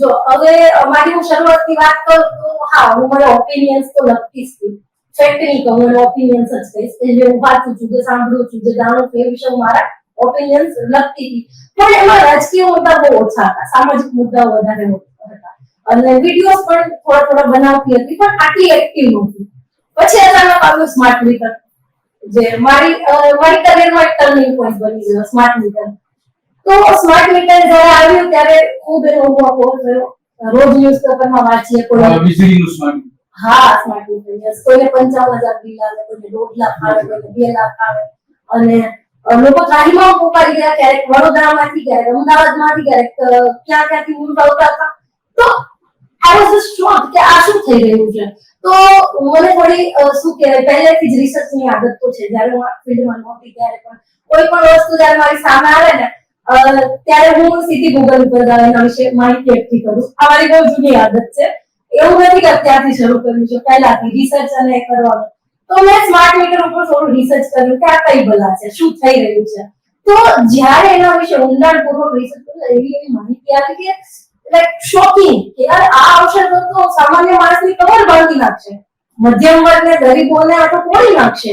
જો, હવે મારી હું શરૂઆતની વાત કરું તો, હા, હું મારા ઓપિનિયન્સ તો લખતી જ. હતી ફેક્ટ નહીં કહું ઓપિનિયન્સ જ કહીશ. કે જે હું વાંચું છું, જે સાંભળું છું, જે જાણું છું, એ વિશે મારા ઓપિનિયન્સ લખતી હતી. પણ એમાં રાજકીય મુદ્દા બહુ ઓછા હતા. સામાજિક મુદ્દાઓ વધારે હતા અને વિડીયોઝ પણ થોડા થોડા બનાવતી હતી, પણ આટલી એક્ટિવ નહોતી. પછી અચાનક આવ્યું સ્માર્ટ મીટર જે મારી મારી કરિયરમાં એક ટર્નિંગ પોઈન્ટ બની ગયો સ્માર્ટ મીટર તો સ્માર્ટ મીટર જ્યારે આવ્યું ત્યારે ખૂબ એનો અનુભવ થયો રોજ ન્યૂઝપેપરમાં વાંચીએ કોઈ. વીજળીનું સ્માર્ટ હા સ્માર્ટ મીટર યસ કોઈને પંચાવન હજાર બિલ આવે કોઈને દોઢ લાખ આવે કોઈને બે લાખ આવે. અને લોકો ગાડીમાં પોકારી ગયા ક્યારેક વડોદરામાંથી ક્યારેક અમદાવાદમાંથી ક્યારેક ક્યાં ક્યાંથી ઉડતા આવતા હતા તો આઈ વોઝ શોક કે આ શું થઈ રહ્યું છે? તો મને થોડી શું કહેવાય પહેલેથી જ રિસર્ચની આદત તો છે. જ્યારે હું આ ફિલ્ડમાં નહોતી ત્યારે પણ કોઈ પણ વસ્તુ જ્યારે મારી સામે આવે ને ત્યારે હું સીધી ગૂગલ ઉપર એના વિશે માહિતી એકઠી કરું. આ મારી બહુ જૂની આદત છે. એવું નથી કે અત્યારથી શરૂ કર્યું છે. પહેલાથી રિસર્ચ અને કરવાનું. તો મેં સ્માર્ટ મીટર ઉપર થોડું રિસર્ચ કર્યું કે આ કઈ ભલા છે? શું થઈ રહ્યું છે? તો જ્યારે એના વિશે ઊંડાણપૂર્વક રિસર્ચ કર્યું એવી એવી માહિતી આવી કે લાઈક શોકિંગ કે યાર આ આવશે તો સામાન્ય માણસની કમર ભાંગી નાખશે. મધ્યમ વર્ગને ગરીબોને આ તો તોડી નાખશે.